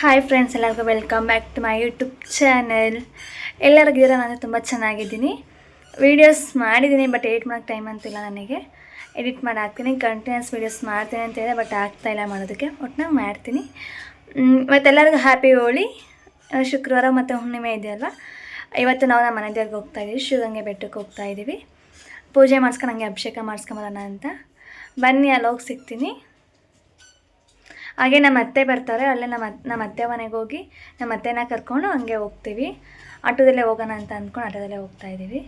Hi friends ಎಲ್ಲರಿಗೂ welcome back to my YouTube channel ಎಲ್ಲರಿಗಿರೋ ನಾನು ತುಂಬ ಚೆನ್ನಾಗಿದ್ದೀನಿ. ವೀಡಿಯೋಸ್ ಮಾಡಿದ್ದೀನಿ ಬಟ್ ಎಡಿಟ್ ಮಾಡೋಕ್ಕೆ ಟೈಮ್ ಅಂತಿಲ್ಲ ನನಗೆ. ಎಡಿಟ್ ಮಾಡಿ ಹಾಕ್ತೀನಿ ಕಂಟಿನ್ಯೂಸ್ ವೀಡಿಯೋಸ್ ಮಾಡ್ತೀನಿ ಅಂತ ಇದೆ ಬಟ್ ಇಲ್ಲ ಮಾಡೋದಕ್ಕೆ. ನಾನು ಮಾಡ್ತೀನಿ. ಮತ್ತು ಮತ್ತೆಲ್ಲರಿಗೂ ಹ್ಯಾಪಿ ಹೋಳಿ ಶುಕ್ರವಾರ ಮತ್ತು ಹುಣ್ಣಿಮೆ ಇದೆಯಲ್ಲ ಇವತ್ತು ನಾವು ನಮ್ಮ ಮನೆ ದೇವ್ರಿಗೆ ಹೋಗ್ತಾ ಇದ್ದೀವಿ ಶಿವಗಂಗೆ ಬೆಟ್ಟಕ್ಕೆ ಹೋಗ್ತಾ ಇದ್ದೀವಿ ಪೂಜೆ ಮಾಡಿಸ್ಕೊಂಡು ಹಂಗೆ ಅಭಿಷೇಕ ಮಾಡಿಸ್ಕೊಂಬರೋಣ ಅಂತ. ಬನ್ನಿ ಅಲ್ಲಿ ಹೋಗಿ ಸಿಗ್ತೀನಿ. ಹಾಗೆ ನಮ್ಮ ಅತ್ತೆ ಬರ್ತಾರೆ ಅಲ್ಲೇ ನಮ್ಮ ನಮ್ಮ ಅತ್ತೆ ಮನೆಗೆ ಹೋಗಿ ನಮ್ಮ ಅತ್ತೆನ ಕರ್ಕೊಂಡು ಹಂಗೆ ಹೋಗ್ತೀವಿ. ಆಟೋದಲ್ಲೇ ಹೋಗೋಣ ಅಂತ ಅಂದ್ಕೊಂಡು ಆಟೋದಲ್ಲೇ ಹೋಗ್ತಾ ಇದ್ದೀವಿ.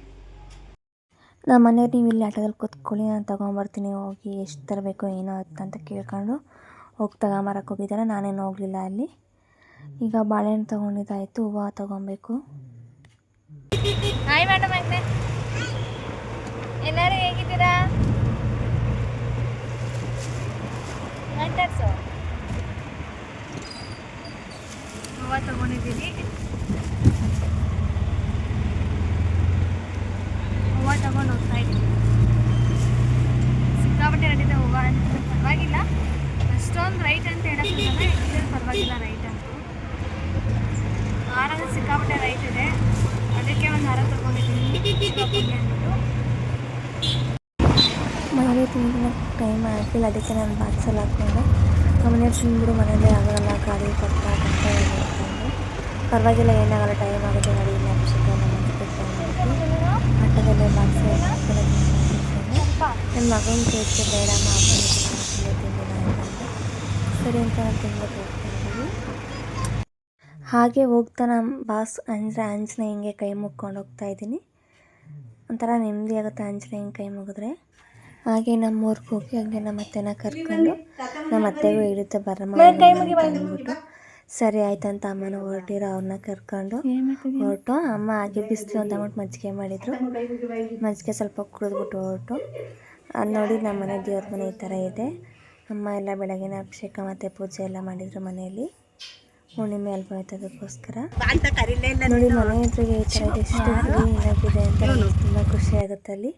ನಮ್ಮ ಮನೆಯವ್ರು ನೀವು ಇಲ್ಲಿ ಆಟೋದಲ್ಲಿ ಕೂತ್ಕೊಳ್ಳಿ ನಾನು ತೊಗೊಂಬರ್ತೀನಿ ಹೋಗಿ ಎಷ್ಟು ತರಬೇಕು ಏನೋ ಅಂತ ಕೇಳ್ಕೊಂಡು ಹೋಗಿ ತಗೊಂಬರಕ್ಕೆ ಹೋಗಿದ್ದಾರೆ. ನಾನೇನು ಹೋಗಲಿಲ್ಲ ಅಲ್ಲಿ. ಈಗ ಬಾಳೆಹಣ್ಣು ತೊಗೊಂಡಿದ್ದಾಯಿತು ಹೂವು ತೊಗೊಬೇಕು. ಹಾಯ್ ಮೇಡಮ್ ಅಂತೆ ಎಲ್ಲರೂ ಹೇಗಿದ್ದೀರಾ? ಮಾತಾಡ್ಸೋ ಹೂವು ತಗೊಂಡಿದ್ದೀನಿ. ಹೂವು ತಗೊಂಡು ಹೋಗ್ತಾ ಇದ್ದೀನಿ. ಸಿಕ್ಕಾಪಟ್ಟೆ ನಡೀತೆ ಹೂವು ಅಂತ ಪರವಾಗಿಲ್ಲ. ಅಷ್ಟೊಂದು ರೈಟ್ ಅಂತ ಹೇಳೋಕ್ಕಾಗಲ್ಲ ಇದ್ರೆ ಪರವಾಗಿಲ್ಲ ರೈಟ್ ಅಂತ. ಹಾರಲ್ಲಿ ಸಿಕ್ಕಾಪಟ್ಟೆ ರೈಟ್ ಇದೆ. ಅದಕ್ಕೆ ಒಂದು ಹಾರ ತಗೊಂಡಿದ್ದೀನಿ. ಮನೇಲಿ ತಿಂದಿನ ಟೈಮ್ ಆಗಿಲ್ಲ ಅದಕ್ಕೆ ನಾನು ಬಾಕ್ಸಲ್ಲಿ ಹಾಕ್ಕೊಂಡು. ಮನೆಯಲ್ಲಿ ತಿಂದ್ಬಿಡು ಮನೇಲಿ ಆಗೋಲ್ಲ, ಗಾಡಿ ಪರವಾಗಿಲ್ಲ, ಏನಾಗಲ್ಲ ಟೈಮ್ ಆಗುತ್ತೆ, ನೋಡಿ ಇಲ್ಲ ಅಭಿಷೇಕ ಆಟೋದಲ್ಲೇ ಬಾಕ್ಸ್ ನನ್ನ ಮಗನ ತಿಂದಿಲ್ಲ ಅಂತಂದು ಸರಿ ಅಂತ ನಾನು ಹಾಗೆ ಹೋಗ್ತಾ ಬಾಸ್ ಅಂದರೆ ಆಂಜನೇಯಂಗೆ ಕೈ ಮುಕ್ಕೊಂಡು ಹೋಗ್ತಾ ಇದ್ದೀನಿ. ಒಂಥರ ನೆಮ್ಮದಿ ಆಗುತ್ತೆ ಆಂಜನೇಯಂಗೆ ಕೈ ಮುಗಿದ್ರೆ. ಹಾಗೆ ನಮ್ಮ ಊರಿಗೆ ಹೋಗಿ ಹಂಗೆ ನಮ್ಮ ಅತ್ತೆನ ಕರ್ಕೊಂಡು ನಮ್ಮ ಅತ್ತೆಗೂ ಇರುತ್ತೆ ಬರಮ್ಮ ಸರಿ ಆಯ್ತಂತ ಅಮ್ಮನ ಹೊರಟಿರೋ ಅವ್ರನ್ನ ಕರ್ಕೊಂಡು ಹೊರಟು. ಅಮ್ಮ ಹಾಗೆ ಬಿಸಿಲು ಅಂತ ಅಂದ್ಬಿಟ್ಟು ಮಜ್ಜಿಗೆ ಮಾಡಿದರು. ಮಜ್ಜಿಗೆ ಸ್ವಲ್ಪ ಕುಡಿದ್ಬಿಟ್ಟು ಹೊರಟು. ಅದು ನೋಡಿ ನಮ್ಮ ಮನೆ ದೇವ್ರ ಮನೆ ಈ ಥರ ಇದೆ. ಅಮ್ಮ ಎಲ್ಲ ಬೆಳಗಿನ ಅಭಿಷೇಕ ಮತ್ತು ಪೂಜೆ ಎಲ್ಲ ಮಾಡಿದರು ಮನೆಯಲ್ಲಿ. ಹುಣ್ಣಿಮೆ ಅಲ್ಪ ಅದಕ್ಕೋಸ್ಕರ. ನೋಡಿ ಮನೆ ಎದುರಿಗೆ ಈ ಥರ ಎಷ್ಟು ಏನಾಗಿದೆ ಅಂತ ತುಂಬ ಖುಷಿ ಆಗುತ್ತೆ ಅಲ್ಲಿ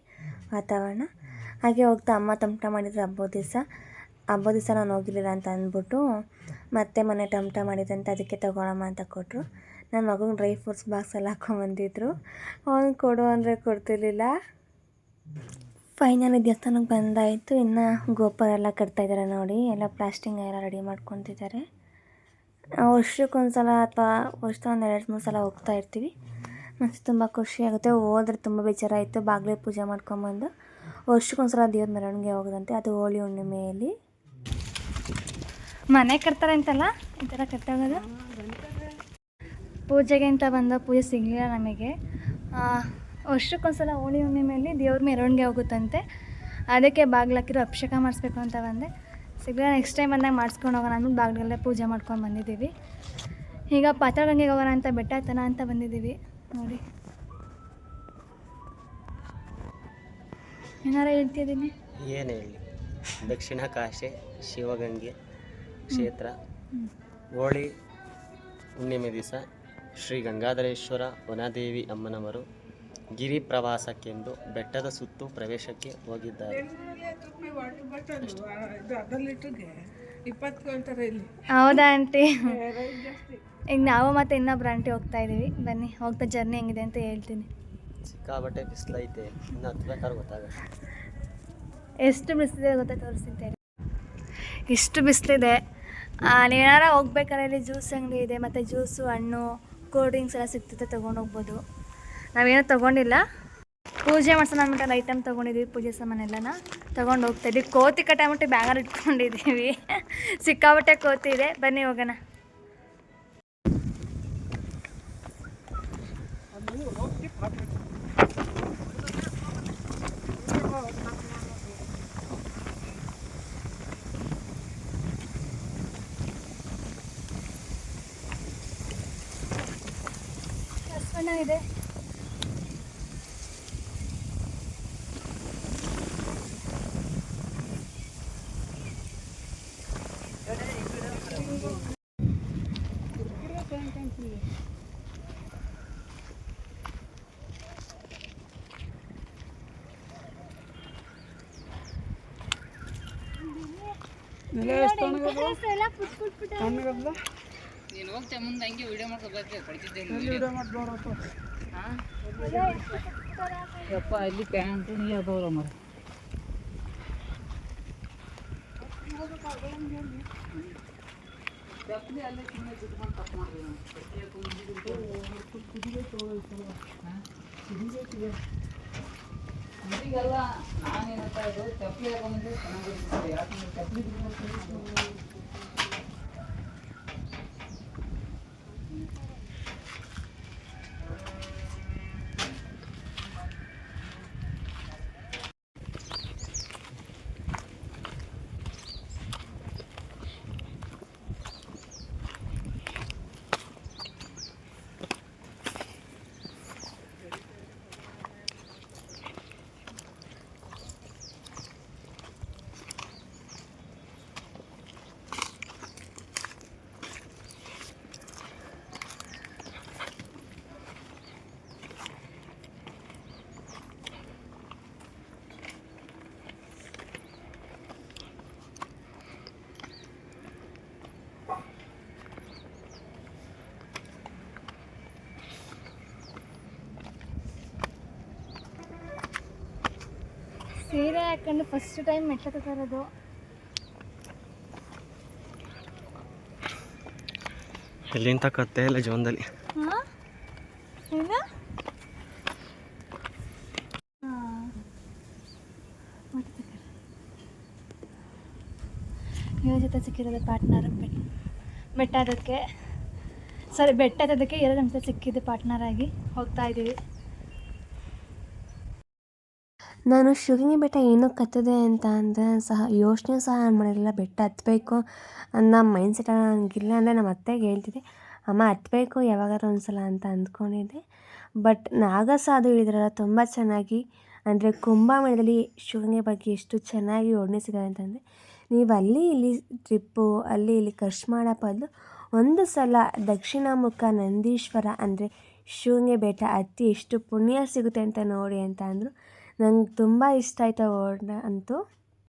ವಾತಾವರಣ. ಹಾಗೆ ಹೋಗ್ತಾ ಅಮ್ಮ ತಮಟ ಮಾಡಿದ್ರು ಹಬ್ಬದ ದಿವಸ. ಹಬ್ಬದ ದಿವಸ ನಾನು ಹೋಗಿರಲಿಲ್ಲ ಅಂತ ಅಂದ್ಬಿಟ್ಟು ಮತ್ತೆ ಮನೆ ಟಮಟ ಮಾಡಿದಂತೆ ಅದಕ್ಕೆ ತಗೊಳಮ್ಮ ಅಂತ ಕೊಟ್ಟರು. ನನ್ನ ಮಗನ ಡ್ರೈ ಫ್ರೂಟ್ಸ್ ಬಾಕ್ಸಲ್ಲಿ ಹಾಕೊಂಬಂದಿದ್ರು ಅವ್ನು ಕೊಡು ಅಂದರೆ ಕೊಡ್ತಿರ್ಲಿಲ್ಲ. ಫೈನಲಿ ದೇವಸ್ಥಾನಕ್ಕೆ ಬಂದಾಯಿತು. ಇನ್ನು ಗೋಪುರ ಎಲ್ಲ ಕಟ್ತಾ ಇದ್ದಾರೆ ನೋಡಿ. ಎಲ್ಲ ಪ್ಲಾಸ್ಟಿಂಗ್ ಎಲ್ಲ ರೆಡಿ ಮಾಡ್ಕೊತಿದ್ದಾರೆ ವರ್ಷಕ್ಕೊಂದ್ಸಲ ಅಥವಾ ವರ್ಷ ಒಂದು ಎರಡು ಮೂರು ಸಲ ಹೋಗ್ತಾ ಇರ್ತೀವಿ. ಮತ್ತು ತುಂಬ ಖುಷಿಯಾಗುತ್ತೆ ಹೋದ್ರೆ ತುಂಬ ಬೇಜಾರಾಯಿತು. ಬಾಗಿಲೇ ಪೂಜೆ ಮಾಡ್ಕೊಂಬಂದು. ವರ್ಷಕ್ಕೊಂದ್ಸಲ ದೇವ್ರ ಮೆರವಣಿಗೆ ಹೋಗೋದಂತೆ. ಅದು ಹೋಳಿ ಹುಣ್ಣಿಮೆಯಲ್ಲಿ. ಮನೆ ಕಟ್ತಾರೆ ಅಂತಲ್ಲ ಈ ಥರ ಕಟ್ಟೋಗೋದು? ಪೂಜೆಗೆ ಅಂತ ಬಂದ ಪೂಜೆ ಸಿಗಲಿಲ್ಲ ನಮಗೆ. ವರ್ಷಕ್ಕೊಂದ್ಸಲ ಹೋಳಿ ಹುಣ್ಣಿಮೆಯಲ್ಲಿ ದೇವ್ರ ಮೆರವಣಿಗೆ ಹೋಗುತ್ತಂತೆ. ಅದಕ್ಕೆ ಬಾಗಿಲು ಹಾಕಿರೋ ಅಭಿಷೇಕ ಮಾಡಿಸ್ಬೇಕು ಅಂತ ಬಂದೆ. ಸಿಗಲಿಲ್ಲ ನೆಕ್ಸ್ಟ್ ಟೈಮ್ ಬಂದಾಗ ಮಾಡಿಸ್ಕೊಂಡು ಹೋಗೋಣ ಅಂದ್ಬಿಟ್ಟು ಬಾಗ್ಲಲ್ಲೇ ಪೂಜೆ ಮಾಡ್ಕೊಂಡು ಬಂದಿದ್ದೀವಿ. ಈಗ ಪಾತಾಳಗಂಗೆಗೆ ಹೋಗೋಣ ಅಂತ ಬೆಟ್ಟ ಹತ್ತನ ಅಂತ ಬಂದಿದ್ದೀವಿ. ನೋಡಿ. ಏನಾರ ಹೇಳ್ತಿದ್ದೀನಿ ಏನು ಹೇಳಿ ದಕ್ಷಿಣ ಕಾಶಿ, ಶಿವಗಂಗೆ. ಕ್ಷೇತ್ರ. ಹೋಳಿ ಹುಣ್ಣಿಮೆ ದಿವಸ ಶ್ರೀ ಗಂಗಾಧರೇಶ್ವರ ವನದೇವಿ ಅಮ್ಮನವರು ಗಿರಿ ಪ್ರವಾಸಕ್ಕೆಂದು ಬೆಟ್ಟದ ಸುತ್ತು ಪ್ರವೇಶಕ್ಕೆ ಹೋಗಿದ್ದಾರೆ. ಹೌದಾ ಆಂಟಿ? ಈಗ ನಾವು ಮತ್ತೆ ಇನ್ನೊಬ್ರು ಆಂಟಿ ಹೋಗ್ತಾ ಇದ್ದೀವಿ ಬನ್ನಿ ಹೋಗ್ತಾ ಜರ್ನಿ ಹೆಂಗಿದೆ ಅಂತ ಹೇಳ್ತೀನಿ. ಸಿಕ್ಕಾಬಟ್ಟೆ ಬಿಸಿಲೈತೆ ಇನ್ನು ಹತ್ಬೇಕಾದ್ರೆ ಗೊತ್ತಾಗುತ್ತೆ. ಎಷ್ಟು ಬಿಸಿಲಿದೆ ಗೊತ್ತಾ ತೋರಿಸ್ತೀನಿ ಇಷ್ಟು ಬಿಸಿಲಿದೆ ನೀನಾರ ಹೋಗ್ಬೇಕಾದ್ರೆ ಇಲ್ಲಿ ಜ್ಯೂಸ್ ಅಂಗಡಿ ಇದೆ, ಮತ್ತು ಜ್ಯೂಸು, ಹಣ್ಣು ಕೋಲ್ಡ್ ಡ್ರಿಂಕ್ಸ್ ಎಲ್ಲ ಸಿಗ್ತದೆ, ತೊಗೊಂಡು ಹೋಗ್ಬೋದು. ನಾವೇನೂ ತೊಗೊಂಡಿಲ್ಲ. ಪೂಜೆ ಮಾಡ್ಸೋಣ ಅಂದ್ಬಿಟ್ಟು ಐಟಮ್ ತೊಗೊಂಡಿದ್ದೀವಿ ಪೂಜೆ ಸಾಮಾನೆಲ್ಲನ. ತೊಗೊಂಡು ಹೋಗ್ತಾ ಇದ್ದೀವಿ ಕೋತಿ ಕಟ್ಟಾಬಿಟ್ಟು ಬ್ಯಾಗಲ್ಲಿ ಇಟ್ಕೊಂಡಿದ್ದೀವಿ ಸಿಕ್ಕಾಬಟ್ಟೆ ಕೋತಿ ಇದೆ. ಬನ್ನಿ ಹೋಗೋಣ. ನೀನು ಹೋಗ್ತಾ ಮುಂದೆ ಹಂಗೆ ವಿಡಿಯೋ ಮಾಡ್ಕೋಬೇಕು ಕೊಡ್ತಿದ್ದೆ ಯಪ್ಪ ಇಲ್ಲಿ ಪ್ಯಾಂಟು ನೀ ಅದಾವ್ರ ಮರ ಅಲ್ಲೇ ಸುಮ್ಮನೆ ಬಿಟ್ಕೊಂಡು ತಪ್ಪು ಕುದಿಗೆಲ್ಲ ಇದು ಚಪ್ಪಲಿ ಹಾಕೊಂಡ್ರೆ ಚೆನ್ನಾಗಿರ್ತದೆ ಯಾಕಂದ್ರೆ ಚಪ್ಪಲಿ ಬಿಟ್ಕೊಂಡು ಸೀರೆ ಹಾಕೊಂಡು ಫಸ್ಟ್ ಟೈಮ್ ಮೆಟ್ಲ ತರೋದು. ಎಲ್ಲಿಂತ ಕತ್ತೆ ಇಲ್ಲ ಜೀವನದಲ್ಲಿ? ಇವ್ರ ಜೊತೆ ಸಿಕ್ಕಿರೋದು ಪಾರ್ಟ್ನರ್ ಬೆಟ್ ಬೆಟ್ಟ ಅದಕ್ಕೆ ಸಾರಿ ಬೆಟ್ಟದಕ್ಕೆ ಎರಡು ನಿಮಿಷ ಸಿಕ್ಕಿದ್ದು ಪಾರ್ಟ್ನರ್ ಆಗಿ ಹೋಗ್ತಾ ಇದ್ದೀವಿ. ನಾನು ಶೃಂಗಿ ಬೆಟ್ಟ ಏನಕ್ಕೆ ಕತ್ತದೆ ಅಂತ ಅಂದರೆ ಸಹ ಯೋಚನೆ ಸಹ ನಾನು ಮಾಡಿರಲಿಲ್ಲ. ಬೆಟ್ಟ ಹತ್ತಬೇಕು ಅನ್ನೋ ಮೈಂಡ್ ಸೆಟ್ ನನಗಿಲ್ಲ ಅಂದರೆ ನಮ್ಮ ಅತ್ತೆಗೆ ಹೇಳ್ತಿದ್ದೆ, ಅಮ್ಮ ಹತ್ತಬೇಕು ಯಾವಾಗಾದ್ರೂ ಒಂದು ಸಲ ಅಂತ ಅಂದ್ಕೊಂಡಿದ್ದೆ. ಬಟ್ ನಾಗಸ ಅದು ಹೇಳಿದ್ರಲ್ಲ, ತುಂಬ ಚೆನ್ನಾಗಿ, ಅಂದರೆ ಕುಂಭಮೇಳದಲ್ಲಿ ಶೃಂಗಿ ಬಗ್ಗೆ ಎಷ್ಟು ಚೆನ್ನಾಗಿ ವರ್ಣಿಸಿದ್ದಾರೆ ಅಂತಂದರೆ ನೀವು ಅಲ್ಲಿ ಇಲ್ಲಿ ಟ್ರಿಪ್ಪು ಅಲ್ಲಿ ಇಲ್ಲಿ ಖರ್ಚು ಮಾಡೋ ಬದಲು ಒಂದು ಸಲ ದಕ್ಷಿಣ ಮುಖ ನಂದೀಶ್ವರ ಅಂದರೆ ಶೃಂಗಿ ಬೆಟ್ಟ ಅತಿ ಎಷ್ಟು ಪುಣ್ಯ ಸಿಗುತ್ತೆ ಅಂತ ನೋಡಿ ಅಂತ ಅಂದರು. ನಂಗೆ ತುಂಬ ಇಷ್ಟ ಆಯ್ತು ವರ್ಣ ಅಂತೂ.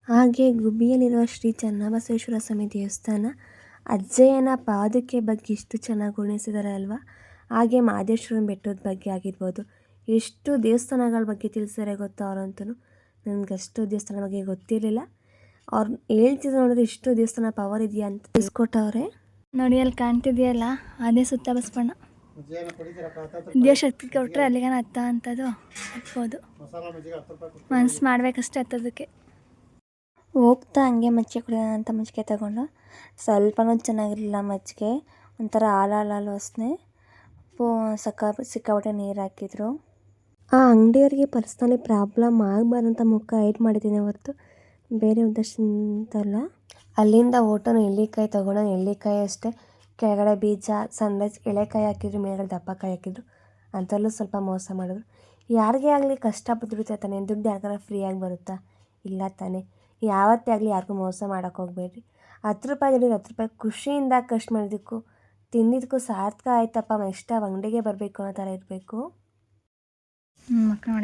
ಹಾಗೆ ಗುಬ್ಬಿಯಲ್ಲಿರುವ ಶ್ರೀ ಚನ್ನಬಸವೇಶ್ವರ ಸ್ವಾಮಿ ದೇವಸ್ಥಾನ, ಅಜ್ಜಯ್ಯನ ಪಾದಕ್ಕೆ ಬಗ್ಗೆ ಇಷ್ಟು ಚೆನ್ನಾಗಿ ವರ್ಣಿಸಿದ್ದಾರೆ ಅಲ್ವಾ? ಹಾಗೆ ಮಹದೇಶ್ವರನ ಬೆಟ್ಟದ ಬಗ್ಗೆ ಆಗಿರ್ಬೋದು. ಎಷ್ಟು ದೇವಸ್ಥಾನಗಳ ಬಗ್ಗೆ ತಿಳಿಸಿದ್ದಾರೆ ಗೊತ್ತಾ ಅವರಂತೂ ಅಷ್ಟು ದೇವಸ್ಥಾನ ಬಗ್ಗೆ ಗೊತ್ತಿರಲಿಲ್ಲ. ಅವ್ರು ಹೇಳ್ತಿದ್ರು ನೋಡಿದ್ರೆ ಇಷ್ಟು ದೇವಸ್ಥಾನ ಪವರ್ ಇದೆಯಾ ಅಂತ ತಿಳಿಸ್ಕೊಟ್ಟವ್ರೆ. ನೋಡಿ, ಅಲ್ಲಿ ಕಾಣ್ತಿದೆಯಲ್ಲ, ಅದೇ ಸುತ್ತ ಬಸವಣ್ಣ ಶಕ್ತಿ ಕೊಟ್ಟರೆ ಅಲ್ಲಿಗೆ ಹತ್ತ ಅಂಥದ್ದು ಹತ್ಬೋದು. ಮನ್ಸು ಮಾಡ್ಬೇಕಷ್ಟೇ ಹತ್ತೋದಕ್ಕೆ. ಹೋಗ್ತಾ ಹಂಗೆ ಮಜ್ಜಿಗೆ ಕುಡಿಯೋಣ ಅಂತ ಮಜ್ಜಿಗೆ ತಗೊಂಡು ಸ್ವಲ್ಪನೂ ಚೆನ್ನಾಗಿರಲಿಲ್ಲ ಮಜ್ಜಿಗೆ ಒಂಥರ ಹಾಲು ಹಾಲು ಹಾಲು ವಾಸನೆ. ಪೋ ಸಕ್ಕ ಸಿಕ್ಕಾಪಟ್ಟೆ ನೀರು ಹಾಕಿದ್ರು. ಆ ಅಂಗಡಿಯವರಿಗೆ ಪರ್ಸ್ನಲಿ ಪ್ರಾಬ್ಲಮ್ ಆಗಬಾರ್ದಂತ ಮುಖ ಐಡ್ ಮಾಡಿದ್ದೀನಿ ಹೊರತು ಬೇರೆ ಉದ್ದೇಶದಿಂದ ಅಲ್ಲಿಂದ ಓಟೋ ನೆಲ್ಲಿಕಾಯಿ ತೊಗೊಂಡು ನೆಲ್ಲಿಕಾಯಿ ಅಷ್ಟೇ. ಕೆಳಗಡೆ ಬೀಜ ಸನ್ರೈಸ್ ಎಳೆಕಾಯಿ ಹಾಕಿದ್ರು, ಮೇಲ್ಗಡೆ ದಪ್ಪಕಾಯಿ ಹಾಕಿದ್ರು. ಅಂಥಲ್ಲೂ ಸ್ವಲ್ಪ ಮೋಸ ಮಾಡಿದ್ರು. ಯಾರಿಗೇ ಆಗಲಿ ಕಷ್ಟ ಬಿದ್ದಿರುತ್ತೆ ತಾನೆ. ದುಡ್ಡು ಯಾರಿಗಾರ ಫ್ರೀಯಾಗಿ ಬರುತ್ತಾ? ಇಲ್ಲ ತಾನೆ. ಯಾವತ್ತೇ ಆಗಲಿ ಯಾರಿಗೂ ಮೋಸ ಮಾಡೋಕೆ ಹೋಗಬೇಡ್ರಿ. ಹತ್ತು ರೂಪಾಯಿ ದುಡಿದ್ರೆ ಹತ್ತು ರೂಪಾಯಿ ಖುಷಿಯಿಂದ ಖರ್ಚು ಮಾಡಿದ್ದಕ್ಕೂ ತಿಂದಿದ್ದಕ್ಕೂ ಸಾರ್ಥಕ ಆಯ್ತಪ್ಪ. ನೆಕ್ಸ್ಟ್ ಅಂಗಡಿಗೆ ಬರಬೇಕು ಅನ್ನೋ ಥರ ಇರಬೇಕು. ಮಕ್ಕಳು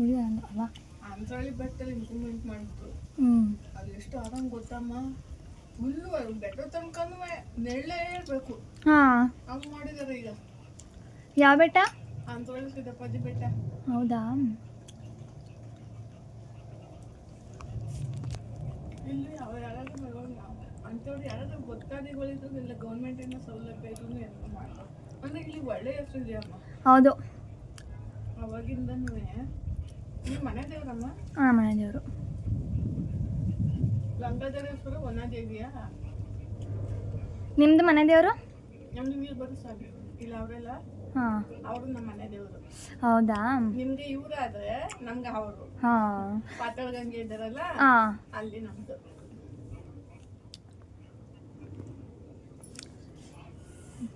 ಬಿಸ್ಲಿಗೆ ಅಲ್ವಾ ಬೆಟ್ಟಲ್ಲಿ ಇಂಪ್ರೂವ್ಮೆಂಟ್ ಮಾಡಿತ್ತು ಅದು ಎಷ್ಟು ಆರಾಮ್ ಗೊತ್ತಮ್ಮ. ಫುಲ್ಲು ಬೆಟ್ಟ ತನಕನೂ ನೆರಳೇ ಇರಬೇಕು ಹಾಂ. ಹಂಗ್ ಮಾಡಿದಾರೆ ಈಗ. ಯಾವ ಬೆಟ್ಟ? ಅಂತಳಿ ಸಿದ್ದಪ್ಪಾಜಿ ಬೆಟ್ಟ. ಹೌದಾ? ಇಲ್ಲಿ ಅವ ಯಾರಾದ್ರೂ ಅಂಥವ್ರು ಯಾರಾದ್ರೂ ಭಕ್ತಾದಿಗಳಿದ್ರು ಇಲ್ಲ ಗೌರ್ಮೆಂಟಿಂದ ಸೌಲಭ್ಯ ಇದ್ರು ಎಲ್ಲ ಮಾಡ್ತಾರೆ ಅಂದ್ರೆ ಇಲ್ಲಿ ಒಳ್ಳೆ ಹೆಸರು ಇದೆಯಮ್ಮ. ಹೌದು. ಅವಾಗಿಂದನೂ ಮನೆ ದೇವ್ರಮ್ಮ ಹಾಂ ಮನೆ ದೇವರು ಗಂಗಾಧರೇಶ್ವರ ವನದೇವಿಯ? ನಿಮ್ಮದು ಮನೆ ದೇವರು ನಮ್ದು ಬರೋ ಸಾಕು ಇಲ್ಲ ಅವರೆಲ್ಲ? ಹಾಂ. ಅವರು ನಮ್ಮ ಮನೆ ದೇವರು ಹೌದಾ? ನಿಮ್ಗೆ ಇವ್ರಾದ್ರೆ ನಮ್ಗೆ ಅವರು. ಹಾಂ. ಪಾತಾಳ ಗಂಗೆ ಇದ್ದಾರಲ್ಲ ಹಾಂ. ಅಲ್ಲಿ ನಮ್ದು.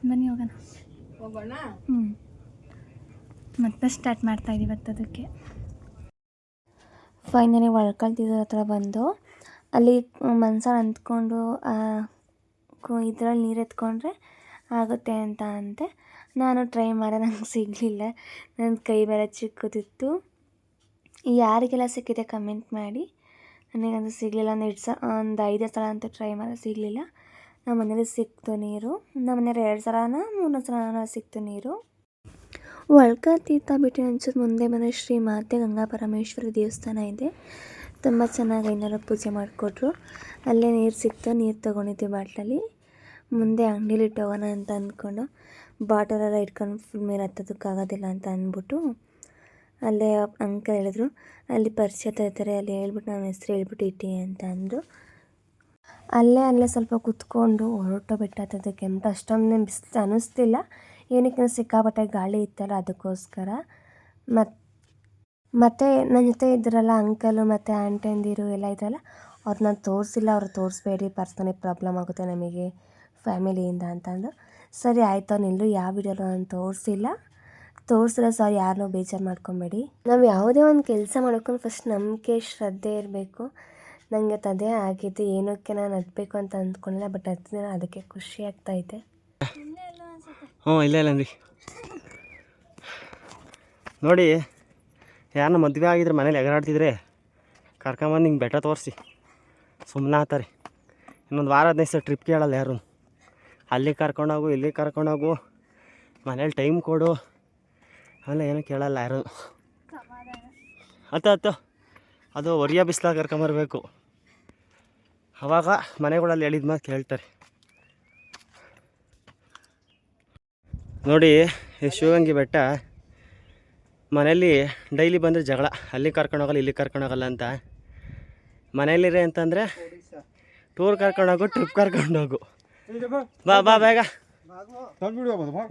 ಬನ್ನಿ ಹೋಗೋಣ. ಹೋಗೋಣ? ಹ್ಞೂ ಮತ್ತೆ ಸ್ಟಾರ್ಟ್ ಮಾಡ್ತಾ ಇದೀವಿ ಅದಕ್ಕೆ. ಫೈನಲಿ ಒಳ್ಕೊಳ್ತಿದ್ರು ಹತ್ರ ಬಂದು, ಅಲ್ಲಿ ಮನ್ಸಲ್ಲಿ ಅಂತ್ಕೊಂಡು ಇದ್ರಲ್ಲಿ ನೀರು ಎತ್ಕೊಂಡ್ರೆ ಆಗುತ್ತೆ ಅಂತ ಅಂದೆ ನಾನು ಟ್ರೈ ಮಾಡಿದೆ ನಂಗೆ ಸಿಗಲಿಲ್ಲ. ನನ್ನ ಕೈ ಬೇರೆ ಚಿಕ್ಕದಿತ್ತು ಯಾರಿಗೆಲ್ಲ ಸಿಕ್ಕಿದೆ ಕಮೆಂಟ್ ಮಾಡಿ. ನನಗಂತೂ ಸಿಗಲಿಲ್ಲ. ಒಂದು ಎರಡು ಸಲ ಒಂದು ಐದೇ ಸಲ ಅಂತೂ ಟ್ರೈ ಮಾಡಿದೆ ಸಿಗಲಿಲ್ಲ. ನಮ್ಮ ಮನೇಲಿ ಸಿಕ್ತು ನೀರು. ನಮ್ಮ ಮನೇಲಿ ಎರಡು ಸಲನ ಮೂರನೇ ಸಲನ ಸಿಕ್ತು ನೀರು. ಒಳ್ಕ ತೀರ್ಥ ಬಿಟ್ಟು ಅನ್ಸೋದು ಮುಂದೆ ಬಂದರೆ ಶ್ರೀ ಮಾತೆ ಗಂಗಾ ಪರಮೇಶ್ವರಿ ದೇವಸ್ಥಾನ ಇದೆ. ತುಂಬ ಚೆನ್ನಾಗಿ ಐನೂರು ಪೂಜೆ ಮಾಡಿಕೊಟ್ರು. ಅಲ್ಲೇ ನೀರು ಸಿಕ್ತು, ನೀರು ತೊಗೊಂಡಿದ್ವಿ ಬಾಟ್ಲಲ್ಲಿ. ಮುಂದೆ ಅಂಗಡೀಲಿ ಇಟ್ಟೋಗೋಣ ಅಂತ ಅಂದ್ಕೊಂಡು ಬಾಟಲೆಲ್ಲ ಇಟ್ಕೊಂಡು ಫುಲ್ ಮೇಲೆ ಹತ್ತೋದಕ್ಕಾಗೋದಿಲ್ಲ ಅಂತ ಅಂದ್ಬಿಟ್ಟು ಅಲ್ಲೇ ಅಂಕ ಹೇಳಿದ್ರು, ಅಲ್ಲಿ ಪರಿಚಯ ಇರ್ತಾರೆ ಅಲ್ಲಿ ಹೇಳ್ಬಿಟ್ಟು ನನ್ನ ಹೆಸ್ರು ಹೇಳ್ಬಿಟ್ಟು ಇಟ್ಟಿ ಅಂತ ಅಂದರು. ಅಲ್ಲೇ ಅಲ್ಲೇ ಸ್ವಲ್ಪ ಕುತ್ಕೊಂಡು ಹೊರಟು ಹತ್ತೋದಕ್ಕೆ ಅಂತ ಅಷ್ಟೊಂದು ಅನ್ನಿಸ್ತಿಲ್ಲ ಏನಕ್ಕೆ ಸಿಕ್ಕಾಪಟ್ಟೆ ಗಾಳಿ ಇತ್ತಲ್ಲ ಅದಕ್ಕೋಸ್ಕರ. ಮತ್ತು ಮತ್ತು ನನ್ನ ಜೊತೆ ಇದ್ರಲ್ಲ ಅಂಕಲು ಮತ್ತು ಆಂಟಂದಿರು ಎಲ್ಲ ಇದ್ರಲ್ಲ ಅವ್ರನ್ನ ತೋರಿಸಿಲ್ಲ, ಅವ್ರು ತೋರಿಸ್ಬೇಡಿ, ಪರ್ಸನಲಿ ಪ್ರಾಬ್ಲಮ್ ಆಗುತ್ತೆ ನಮಗೆ, ಫ್ಯಾಮಿಲಿಯಿಂದ ಅಂತಂದು. ಸರಿ ಆಯಿತು ನಿಲ್ಲು ಯಾವ ವಿಡಿಯೋ ನಾನು ತೋರಿಸಿಲ್ಲ. ತೋರಿಸಿದ್ರೆ ಸರ್ ಯಾರನ್ನೂ ಬೇಜಾರು ಮಾಡ್ಕೊಬೇಡಿ. ನಾವು ಯಾವುದೇ ಒಂದು ಕೆಲಸ ಮಾಡೋಕ್ಕೂ ಫಸ್ಟ್ ನಂಬಿಕೆ ಶ್ರದ್ಧೆ ಇರಬೇಕು. ನನಗೆ ಅದೇ ಆಗಿದ್ದು, ಏನಕ್ಕೆ ನಾನು ಹತ್ಬೇಕು ಅಂತ ಅಂದ್ಕೊಂಡಿಲ್ಲ ಬಟ್ ಹತ್ತಿದ ಅದಕ್ಕೆ ಖುಷಿ ಆಗ್ತೈತೆ ಹ್ಞೂ, ಇಲ್ಲ ಇಲ್ಲ ರೀ ನೋಡಿ, ಯಾರನ್ನ ಮದುವೆ ಆಗಿದ್ರೆ ಮನೇಲಿ ಎಗರಾಡ್ತಿದ್ರೆ ಕರ್ಕೊಂಬಂದು ಹಿಂಗೆ ಬೆಟ್ಟ ತೋರಿಸಿ. ಸುಮ್ಮನೆ ಆತಾರೆ. ಇನ್ನೊಂದು ವಾರ ಹದಿನೈದು ಸಲ ಟ್ರಿಪ್ ಕೇಳಲ್ಲ ಯಾರು ಅಲ್ಲಿ ಕರ್ಕೊಂಡೋಗು ಇಲ್ಲಿ ಕರ್ಕೊಂಡೋಗು ಮನೇಲಿ ಟೈಮ್ ಕೊಡು. ಆಮೇಲೆ ಏನೂ ಕೇಳಲ್ಲ ಯಾರು. ಅತ್ತ ಅತ್ತ ಅದು ಒರಿಯ ಬಿಸ್ಲಾಗ ಕರ್ಕೊಂಬರ್ಬೇಕು ಅವಾಗ ಮನೆಗಳಲ್ಲಿ ಹೇಳಿದ ಮಾತು ಕೇಳ್ತಾರೆ. ನೋಡಿ, ಈ ಶಿವಗಂಗಿ ಬೆಟ್ಟ ಮನೇಲಿ ಡೈಲಿ ಬಂದರೆ ಜಗಳ. ಅಲ್ಲಿ ಕರ್ಕೊಂಡೋಗಲ್ಲ ಇಲ್ಲಿ ಕರ್ಕೊಂಡೋಗಲ್ಲ ಅಂತ. ಮನೇಲಿರಿ ಅಂತಂದರೆ ಟೂರ್ ಕರ್ಕೊಂಡೋಗು ಟ್ರಿಪ್ ಕರ್ಕೊಂಡೋಗು ಬಾ ಬಾ, ಬೇಗ.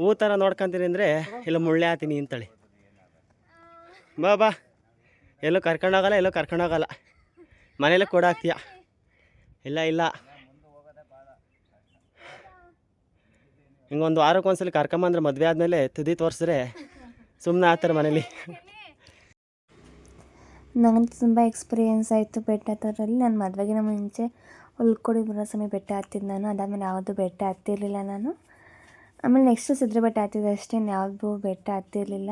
ಹೂ ಥರ ನೋಡ್ಕೊಂತೀನಿ ಅಂದರೆ, ಇಲ್ಲ ಮುಳ್ಳೆ ಆತೀನಿ ಅಂತೇಳಿ. ಬಾ ಬಾ. ಎಲ್ಲೂ ಕರ್ಕೊಂಡೋಗಲ್ಲ ಎಲ್ಲೂ ಕರ್ಕೊಂಡೋಗಲ್ಲ ಮನೇಲೆ ಕೊಡಾಕ್ತೀಯ. ಇಲ್ಲ ಇಲ್ಲ. ಹಿಂಗೊಂದು ವಾರಕ್ಕೆ ಒಂದ್ಸಲ ಕರ್ಕೊಂಬಂದ್ರೆ ಮದುವೆ ಆದಮೇಲೆ ತುದಿ ತೋರಿಸಿದ್ರೆ ಸುಮ್ಮನೆ ಆಗ್ತಾರೆ ಮನೇಲಿ. ನನಗಂತೂ ತುಂಬ ಎಕ್ಸ್ಪೀರಿಯೆನ್ಸ್ ಆಯಿತು ಬೆಟ್ಟ ಹತ್ತೋದ್ರಲ್ಲಿ. ನಾನು ಮದುವೆಗಿನ ಮುಂಚೆ ಉಳ್ಕೊಡಿ ಸಮಯ ಬೆಟ್ಟ ಹತ್ತಿದ್ದು ನಾನು. ಅದಾದಮೇಲೆ ಯಾವುದು ಬೆಟ್ಟ ಹತ್ತಿರಲಿಲ್ಲ ನಾನು. ಆಮೇಲೆ ನೆಕ್ಸ್ಟ್ ಸಿದ್ರ ಬೆಟ್ಟ ಹತ್ತಿದ್ದು ಅಷ್ಟೇ. ಯಾವುದು ಬೆಟ್ಟ ಹತ್ತಿರಲಿಲ್ಲ.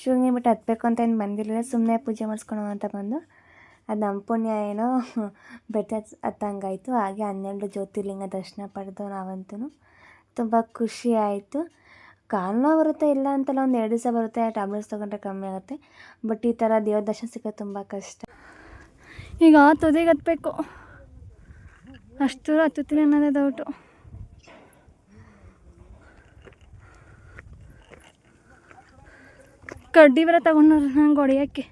ಶೃಂಗಿ ಬೆಟ್ಟ ಹತ್ತಬೇಕು ಅಂತ ಏನು ಬಂದಿರಲಿಲ್ಲ. ಸುಮ್ಮನೆ ಪೂಜೆ ಮಾಡಿಸ್ಕೊಳೋ ಅಂತ ಬಂದು ಅದು ನಮ್ಮ ಪುಣ್ಯ ಏನೋ ಬೆಟ್ಟ ಹತ್ತಂಗಾಯ್ತು. ಹಾಗೆ ಹನ್ನೆರಡು ಜ್ಯೋತಿರ್ಲಿಂಗ ದರ್ಶನ ಪಡೆದು ನಾವಂತೂ ತುಂಬ ಖುಷಿ ಆಯಿತು. ಕಾಲು ಬರುತ್ತೆ, ಇಲ್ಲ ಅಂತಲ್ಲ ಒಂದು ಎರಡು ದಿವಸ ಬರುತ್ತೆ, ಟ್ಯಾಬ್ಲೆಟ್ಸ್ ತೊಗೊಂಡ್ರೆ ಕಮ್ಮಿ ಆಗುತ್ತೆ. ಬಟ್ ಈ ಥರ ದೇವ್ರ ದರ್ಶನ ಸಿಗೋದು ತುಂಬ ಕಷ್ಟ. ಈಗ ತುದಿಗೆ ಹತ್ತಬೇಕು ಅಷ್ಟು ದೂರ ಹತ್ತುತ್ತೀನಿ ಅನ್ನೋದೇ ಡೌಟು ಕಡ್ಡಿ ಬರ ತಗೊಂಡ್ರು ನಂಗೆ ಹೊಡೆಯೋಕ್ಕೆ.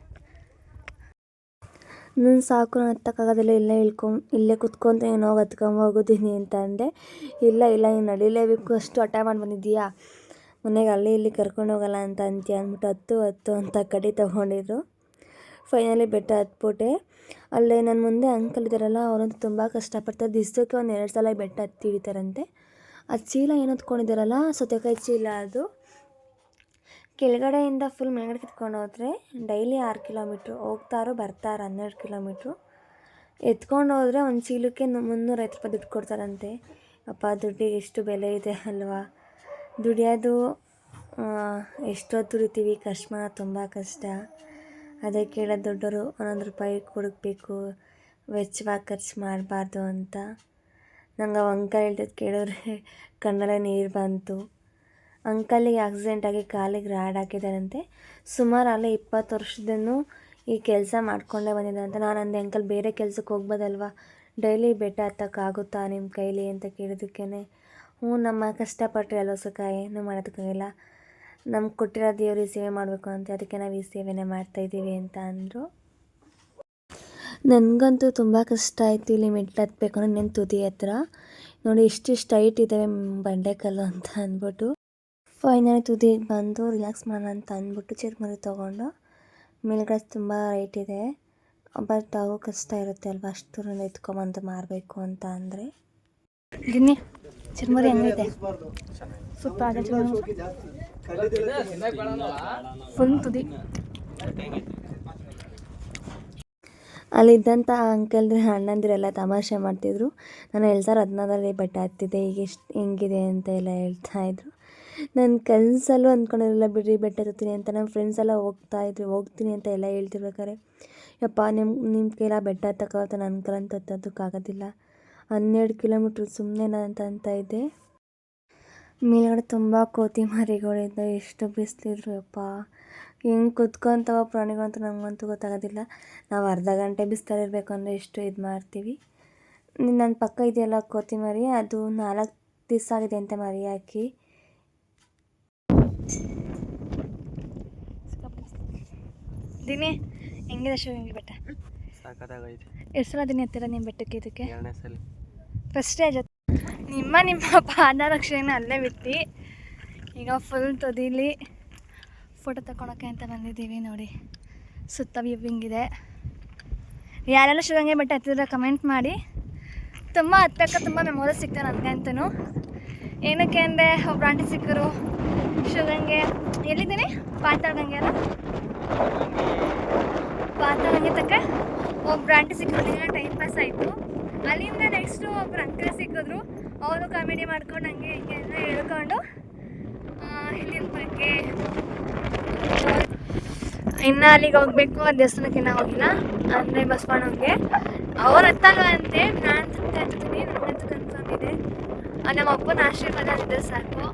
ನನ್ನ ಸಾಕು, ನಾನು ಹತ್ತಕ್ಕಾಗೋದಿಲ್ಲ ಇಲ್ಲೇ ಇಳ್ಕೊಂಡು ಇಲ್ಲೇ ಕುತ್ಕೊಂತ ಏನೋ ಹೋಗಿ ಹೋಗೋದೀನಿ ಅಂತ ಅಂದೆ. ಇಲ್ಲ ಇಲ್ಲ, ನೀನು ನಡಿಲೇಬೇಕು, ಅಷ್ಟು ಹಠ ಮಾಡಿ ಬಂದಿದ್ದೀಯಾ? ಮನೆಗೆ ಅಲ್ಲಿ ಇಲ್ಲಿ ಕರ್ಕೊಂಡು ಹೋಗಲ್ಲ ಅಂತ ಅಂತೀಯ ಅಂದ್ಬಿಟ್ಟು ಹತ್ತು ಹತ್ತು ಅಂತ ಕಡಿ ತೊಗೊಂಡಿದ್ರು. ಫೈನಲಿ ಬೆಟ್ಟ ಹತ್ಬಿಟ್ಟೆ. ಅಲ್ಲೇ ನನ್ನ ಮುಂದೆ ಅಂಕಲ್ ಇದ್ದಾರಲ್ಲ ಅವರಂತೂ ತುಂಬ ಕಷ್ಟಪಡ್ತಾರೆ. ದಿವಸಕ್ಕೆ ಒಂದು ಎರಡು ಸಲ ಬೆಟ್ಟ ಹತ್ತಿ ಆ ಚೀಲ ಏನು ಹೊತ್ಕೊಂಡಿದ್ದಾರಲ್ಲ, ಸೌತೆಕಾಯಿ ಚೀಲ ಅದು. ಕೆಳಗಡೆಯಿಂದ ಫುಲ್ ಮೇಲ್ಗಡೆ ಕಿತ್ಕೊಂಡು ಹೋದರೆ ಡೈಲಿ ಆರು ಕಿಲೋಮೀಟ್ರು ಹೋಗ್ತಾರೋ ಬರ್ತಾರೋ ಹನ್ನೆರಡು ಕಿಲೋಮೀಟ್ರು ಎತ್ಕೊಂಡು ಹೋದರೆ ಒಂದು ಚೀಲಕ್ಕೆ ಮುನ್ನೂರು ಮುನ್ನೂರೈವತ್ತು ರೂಪಾಯಿ ದುಡ್ಡು ಕೊಡ್ತಾರಂತೆ. ಅಪ್ಪ, ದುಡ್ಡಿಗೆ ಎಷ್ಟು ಬೆಲೆ ಇದೆ ಅಲ್ವಾ? ದುಡಿಯೋದು ಎಷ್ಟೊತ್ತು ದುಡಿತೀವಿ, ಕಷ್ಟ, ತುಂಬ ಕಷ್ಟ. ಅದೇ ಕೇಳೋ ದೊಡ್ಡವರು ಒಂದೊಂದು ರೂಪಾಯಿ ಕೊಡಬೇಕು ವೆಚ್ಚವಾಗಿ ಖರ್ಚು ಮಾಡಬಾರ್ದು ಅಂತ. ನಂಗೆ ಅಂಕ ಹೇಳ್ದದ್ದು ಕೇಳಿದ್ರೆ ಕಣ್ಣಲ್ಲೇ ನೀರು ಬಂತು. ಅಂಕಲಿಗೆ ಆಕ್ಸಿಡೆಂಟ್ ಆಗಿ ಕಾಲಿಗೆ ರಾಡ್ ಹಾಕಿದಾರಂತೆ ಸುಮಾರು ಅಲ್ಲೇ ಇಪ್ಪತ್ತು ವರ್ಷದೂ ಈ ಕೆಲಸ ಮಾಡ್ಕೊಂಡೇ ಬಂದಿದ್ದಾರಂತೆ. ನಾನು ಅಂದೆ, ಅಂಕಲ್, ಬೇರೆ ಕೆಲಸಕ್ಕೆ ಹೋಗ್ಬೋದಲ್ವಾ? ಡೈಲಿ ಬೆಟ್ಟ ಹತ್ತಕ್ಕಾಗುತ್ತಾ ನಿಮ್ಮ ಕೈಲಿ? ಅಂತ ಕೇಳಿದ್ದಕ್ಕೇ ಹ್ಞೂ, ನಮ್ಮ ಕಷ್ಟಪಟ್ಟರೆ ಅಲ್ವ ಸುಖ ಏನು ಮಾಡೋದಕ್ಕಾಗಿಲ್ಲ. ನಮ್ಗೆ ಕೊಟ್ಟಿರೋ ದೇವ್ರಿಗೆ ಸೇವೆ ಮಾಡಬೇಕು ಅಂತ. ಅದಕ್ಕೆ ನಾವು ಈ ಸೇವೆನೇ ಮಾಡ್ತಾಯಿದ್ದೀವಿ ಅಂತ ಅಂದರು. ನನಗಂತೂ ತುಂಬ ಕಷ್ಟ ಆಯಿತು ಇಲ್ಲಿ ಮೆಟ್ಲು ಹತ್ಬೇಕು ಅಂದರೆ ನಿನ್ನ ತುದಿ ಹತ್ರ. ನೋಡಿ ಎಷ್ಟು ಸ್ಟೈಟ್ ಇದ್ದಾವೆ ಬಂಡೆಕಲ್ಲು ಅಂತ ಅಂದ್ಬಿಟ್ಟು. ಫೈನಲಿ ತುದಿಗೆ ಬಂದು ರಿಲ್ಯಾಕ್ಸ್ ಮಾಡೋಣ ಅಂತ ಅಂದ್ಬಿಟ್ಟು ಚಿರ್ಮುರಿ ತೊಗೊಂಡು ಮೇಲ್ಗಡೆ ತುಂಬ ರೈಟ್ ಇದೆ. ಬಟ್ ಅವು ಕಷ್ಟ ಇರುತ್ತೆ ಅಲ್ವಾ? ಅಷ್ಟು ದೂರ ಎತ್ಕೊಂಬಂದು ಮಾರಬೇಕು ಅಂತ ಅಂದರೆ. ಗಿನ್ನಿ ಹೆಂಗಿದೆ ಫುಲ್ ತುದಿ. ಅಲ್ಲಿದ್ದಂಥ ಅಂಕಲ್ ಅಣ್ಣಂದಿರೆಲ್ಲ ತಮಾಷೆ ಮಾಡ್ತಿದ್ರು. ನಾನು ಎರಡು ಸಾವಿರದ ಹದಿನಾರರಲ್ಲಿ ಬೆಟ್ಟ ಹತ್ತಿದೆ ಈಗ ಎಷ್ಟು ಹೆಂಗಿದೆ ಅಂತ ಎಲ್ಲ ಹೇಳ್ತಾಯಿದ್ರು ನನ್ನ ಕನಸಲ್ಲೂ ಅಂದ್ಕೊಂಡಿರಲ್ಲ ಬಿಡ್ರಿ ಬೆಟ್ಟ ಹತ್ತೀನಿ ಅಂತ. ನಮ್ಮ ಫ್ರೆಂಡ್ಸ್ ಎಲ್ಲ ಹೋಗ್ತಾಯಿದ್ರು ಹೋಗ್ತೀನಿ ಅಂತ ಎಲ್ಲ ಹೇಳ್ತಿರ್ಬೇಕಾರೆ. ಯಪ್ಪ ನಿಮ್ಮ ನಿಮ್ಮ ಕೈಲ ಬೆಟ್ಟ ಹತ್ತಕ್ಕಾಗುತ್ತೆ ನನ್ನ ಕಲಂತ ಹತ್ತೋದಕ್ಕಾಗೋದಿಲ್ಲ ಹನ್ನೆರಡು ಕಿಲೋಮೀಟ್ರ್ ಸುಮ್ಮನೆ ನಾನು ಅಂತ ಅಂತ ಇದ್ದೆ. ಮೇಲ್ಗಡೆ ತುಂಬ ಕೋತಿ ಮರಿಗಳಿದ್ದು ಎಷ್ಟು ಬಿಸಿಲಿದ್ರು ಯಪ್ಪ. ಹೆಂಗೆ ಕುತ್ಕೊಂತವ ಪ್ರಾಣಿಗಳಂತೂ ನನಗಂತೂ ಗೊತ್ತಾಗೋದಿಲ್ಲ. ನಾವು ಅರ್ಧ ಗಂಟೆ ಬಿಸ್ತಾರಿರ್ಬೇಕು ಅಂದರೆ ಎಷ್ಟು ಇದು ಮಾಡ್ತೀವಿ. ನನ್ನ ಪಕ್ಕ ಇದೆಯಲ್ಲ ಕೋತಿ ಮರಿ, ಅದು ನಾಲ್ಕು ದಿವಸ ಆಗಿದೆ ಅಂತ ಮರಿ ಹಾಕಿ. ದಿನಿ ಹೆಂಗಿದೆ ಶಿವಗಂಗೆ ಬೆಟ್ಟ? ಸಾಕಾಗೈತೆ ಎಷ್ಟು ಸಲ ದಿನ ಹತ್ತಿರ ನಿಮ್ಮ ಬೆಟ್ಟಕ್ಕೆ ಇದಕ್ಕೆ? ಎರಡನೇ ಸಲ. ಫಸ್ಟೇ ಜೊತೆ ನಿಮ್ಮ ನಿಮ್ಮ ರಕ್ಷಣೆ ಅಲ್ಲೇ ಬಿಟ್ಟು. ಈಗ ಫುಲ್ ತುದಿಲಿ ಫೋಟೋ ತಗೊಳಕ್ಕೆ ಅಂತ ಬಂದಿದ್ದೀವಿ ನೋಡಿ. ಸುತ್ತ ವ್ಯೂ ಹಿಂಗಿದೆ ಯಾರೆಲ್ಲ ಶಿವಗಂಗೆ ಬೆಟ್ಟ ಹತ್ತಿರ ಕಮೆಂಟ್ ಮಾಡಿ. ತುಂಬ ಹತ್ತಕ್ಕೆ ತುಂಬ ಮೆಮೊರೀಸ್ ಸಿಗ್ತಾರೆ ನನಗಂತೂ ಏನಕ್ಕೆ ಅಂದರೆ ಒಬ್ಬರು ಆಂಟಿ ಸಿಕ್ಕರು ಶಿವಗಂಗೆ ಎಲ್ಲಿದ್ದೀನಿ ಪಾತಾಳಗಂಗೆ ಅಲ್ಲ? ಪಾತಾಳಗಂಗೆ ತಕ್ಕ ಒಬ್ರು ಆಂಟಿ ಸಿಕ್ಕರು ಟೈಮ್ ಪಾಸ್ ಆಯಿತು. ಅಲ್ಲಿಂದ ನೆಕ್ಸ್ಟು ಒಬ್ರು ಅಂಕಲ್ ಸಿಕ್ಕಿದ್ರು. ಅವರು ಕಾಮಿಡಿ ಮಾಡ್ಕೊಂಡು ಹಂಗೆ ಹಿಂಗೆ ಎಲ್ಲ ಹೇಳ್ಕೊಂಡು ಇಲ್ಲಿನ ಬಗ್ಗೆ ಇನ್ನು ಅಲ್ಲಿಗೆ ಹೋಗ್ಬೇಕು ಆ ದೇವಸ್ಥಾನಕ್ಕೆ ಇನ್ನೂ ಹೋಗಿಲ್ಲ. ಅಂದರೆ ಬಸವಣ್ಣಗೆ. ಅವ್ರು ಹತ್ತಲ್ವ ಅಂತೆ? ನಾನು ತಪ್ಪೆ ನನ್ನ ನನಗಂತೂ ಕನ್ಫರ್ಮ್ ಇದೆ. ನಮ್ಮ ಅಪ್ಪನ ಆಶೀರ್ವಾದ ಅಂದರೆ ಸಾಕು.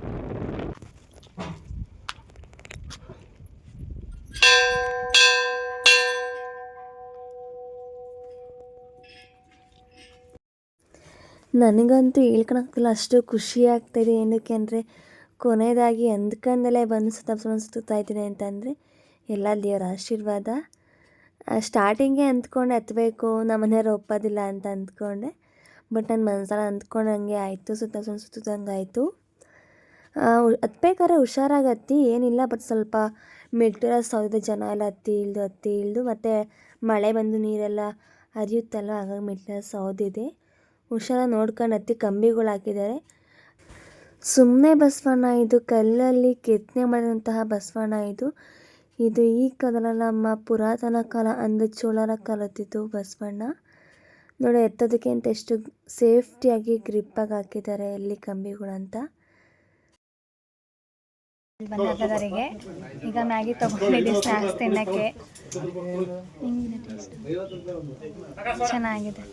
ನನಗಂತೂ ಹೇಳ್ಕೊಳಕ್ತಿಲ್ಲ ಅಷ್ಟು ಖುಷಿ ಆಗ್ತಾಯಿದೆ ಏನಕ್ಕೆ ಅಂದರೆ, ಕೊನೆಯದಾಗಿ ಅಂದ್ಕೊಂಡಲೇ ಬಂದು ಸುತ್ತ ಸುತ್ತಾ ಇದ್ದೀನಿ ಅಂತಂದರೆ, ಎಲ್ಲ ದೇವರ ಆಶೀರ್ವಾದ. ಸ್ಟಾರ್ಟಿಂಗೇ ಅಂದ್ಕೊಂಡೆ ಹತ್ತಬೇಕು ನಮ್ಮ ಮನೆಯವ್ರು ಒಪ್ಪೋದಿಲ್ಲ ಅಂತ ಅಂದ್ಕೊಂಡೆ ಬಟ್ ನನ್ನ ಮನಸ್ಸಲ್ಲಿ ಅಂದ್ಕೊಂಡಂಗೆ ಆಯಿತು ಸುತ್ತ ಸುತ್ತದಂಗೆ ಆಯಿತು. ಹತ್ಬೇಕಾದ್ರೆ ಹುಷಾರಾಗಿ ಹತ್ತಿ ಏನಿಲ್ಲ ಬಟ್ ಸ್ವಲ್ಪ ಮೆಟ್ಟಿರೋ ಸೌದ ಜನ ಎಲ್ಲ ಹತ್ತಿ ಇಳಿದು ಹತ್ತಿ ಇಳಿದು, ಮತ್ತು ಮಳೆ ಬಂದು ನೀರೆಲ್ಲ ಹರಿಯುತ್ತಲ್ಲ ಹಾಗಾಗಿ ಮೆಟ್ಟಿಲ ಸೌದಿದೆ ಹುಷಾರಾಗಿ ನೋಡ್ಕೊಂಡು ಹತ್ತಿ ಕಂಬಿಗಳು ಹಾಕಿದ್ದಾರೆ. ಸುಮ್ಮನೆ ಬಸವಣ್ಣ ಇದು ಕಲ್ಲಲ್ಲಿ ಕೆತ್ತನೆ ಮಾಡಿದಂತಹ ಬಸವಣ್ಣ ಇದು. ಇದು ಈ ಕಾಲದಲ್ಲಿ ನಮ್ಮ ಪುರಾತನ ಕಾಲ ಅಂದ ಚೋಳರ ಕಾಲದಿದ್ದು ಬಸವಣ್ಣ. ನೋಡಿ ಎತ್ತೋದಕ್ಕೆ ಅಂತ ಎಷ್ಟು ಸೇಫ್ಟಿಯಾಗಿ ಗ್ರಿಪ್ಪಾಗಿ ಹಾಕಿದ್ದಾರೆ ಎಲ್ಲಿ ಕಂಬಿಗಳಂತ ಬಂದವರಿಗೆ ಈಗ ಮ್ಯಾಗಿ ತಗೊಂಡಿದ್ದೀವಿ ಸ್ನ್ಯಾಕ್ಸ್ ತಿನ್ನೋಕ್ಕೆ. ಚೆನ್ನಾಗಿದೆ.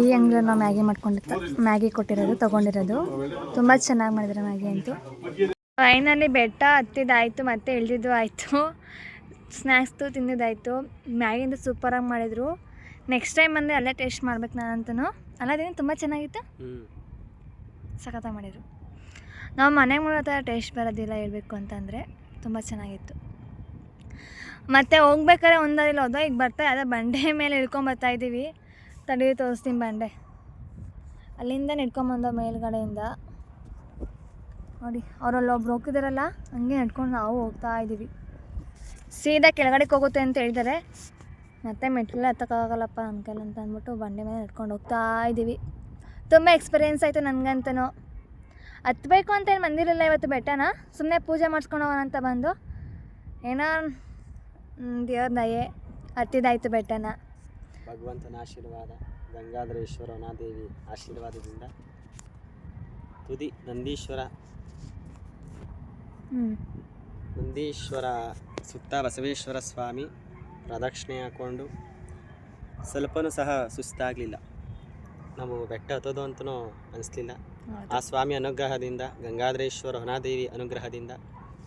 ಈ ಅಂಗಡಿಯಲ್ಲಿ ನಾವು ಮ್ಯಾಗಿ ಮಾಡ್ಕೊಂಡಿತ್ತು ಮ್ಯಾಗಿ ಕೊಟ್ಟಿರೋದು, ತೊಗೊಂಡಿರೋದು. ತುಂಬ ಚೆನ್ನಾಗಿ ಮಾಡಿದ್ರು ಮ್ಯಾಗಿ ಅಂತೂ. ಫೈನಲಿ ಬೆಟ್ಟ ಹತ್ತಿದ್ದಾಯಿತು ಮತ್ತೆ ಇಳಿದಿದ್ದು ಆಯಿತು. ಸ್ನ್ಯಾಕ್ಸ್ದು ತಿಂದಿದ್ದಾಯಿತು. ಮ್ಯಾಗಿ ಅಂತೂ ಸೂಪರಾಗಿ ಮಾಡಿದರು. ನೆಕ್ಸ್ಟ್ ಟೈಮ್ ಬಂದರೆ ಅಲ್ಲೇ ಟೇಸ್ಟ್ ಮಾಡ್ಬೇಕು ನಾನಂತೂ ಅಲ್ಲದೇನು ತುಂಬ ಚೆನ್ನಾಗಿತ್ತು. ಸಖತ್ತಾಗಿ ಮಾಡಿದರು. ನಾವು ಮನೆಗೆ ಮಾಡೋ ಥರ ಟೇಸ್ಟ್ ಬರೋದಿಲ್ಲ ಹೇಳಬೇಕು ಅಂತಂದರೆ ತುಂಬ ಚೆನ್ನಾಗಿತ್ತು. ಮತ್ತು ಹೋಗ್ಬೇಕಾದ್ರೆ ಒಂದಾದಿಲ್ಲ ಹೋದ, ಈಗ ಬರ್ತಾ ಯಾವುದೋ ಬಂಡೆ ಮೇಲೆ ಇಳ್ಕೊಂಬರ್ತಾ ಇದ್ದೀವಿ ತಡಿ ತೋರಿಸ್ತೀನಿ ಬಂಡೆ ಅಲ್ಲಿಂದ ನಡ್ಕೊಂಬಂದ ಮೇಲ್ಗಡೆಯಿಂದ. ನೋಡಿ ಅವರಲ್ಲಿ ಒಬ್ರು ಹೋಗ್ತಿದ್ದಾರಲ್ಲ ಹಂಗೆ ನಡ್ಕೊಂಡು ನಾವು ಹೋಗ್ತಾ ಇದ್ದೀವಿ ಸೀದಾ ಕೆಳಗಡೆಗೆ ಹೋಗುತ್ತೆ ಅಂತ ಹೇಳಿದ್ದಾರೆ ಮತ್ತೆ ಮೆಟ್ಲೆಲ್ಲ ಹತ್ತಕ್ಕಾಗಲ್ಲಪ್ಪ ಕೈಲಿ ಅಂತ ಅಂದ್ಬಿಟ್ಟು ಬಂಡೆ ಮೇಲೆ ನಡ್ಕೊಂಡು ಹೋಗ್ತಾ ಇದ್ದೀವಿ ತುಂಬ ಎಕ್ಸ್ಪೀರಿಯೆನ್ಸ್ ಆಯಿತು ನನಗಂತೂ ಹತ್ತಬೇಕು ಅಂತ ಏನು ಬಂದಿರಲಿಲ್ಲ ಇವತ್ತು ಬೆಟ್ಟನ. ಸುಮ್ಮನೆ ಪೂಜೆ ಮಾಡಿಸ್ಕೊಂಡು ಹೋಗೋಣ ಅಂತ ಬಂದು. ಏನೋ ದೇವ್ರ ದಯೆ, ಹತ್ತಿದಾಯ್ತು ಬೆಟ್ಟನ. ಭಗವಂತನ ಆಶೀರ್ವಾದ ಗಂಗಾಧರೇಶ್ವರ ಅನಾದೇವಿ ಆಶೀರ್ವಾದದಿಂದ. ತುದಿ ನಂದೀಶ್ವರ. ನಂದೀಶ್ವರ ಸುತ್ತ ಬಸವೇಶ್ವರ ಸ್ವಾಮಿ ಪ್ರದಕ್ಷಿಣೆ ಹಾಕ್ಕೊಂಡು ಸ್ವಲ್ಪನೂ ಸಹ ಸುಸ್ತಾಗಲಿಲ್ಲ. ನಾವು ಬೆಟ್ಟ ಹತ್ತೋದು ಅಂತನೂ ಅನಿಸ್ಲಿಲ್ಲ. ಆ ಸ್ವಾಮಿ ಅನುಗ್ರಹದಿಂದ ಗಂಗಾಧರೇಶ್ವರ ಹೊನಾದೇವಿ ಅನುಗ್ರಹದಿಂದ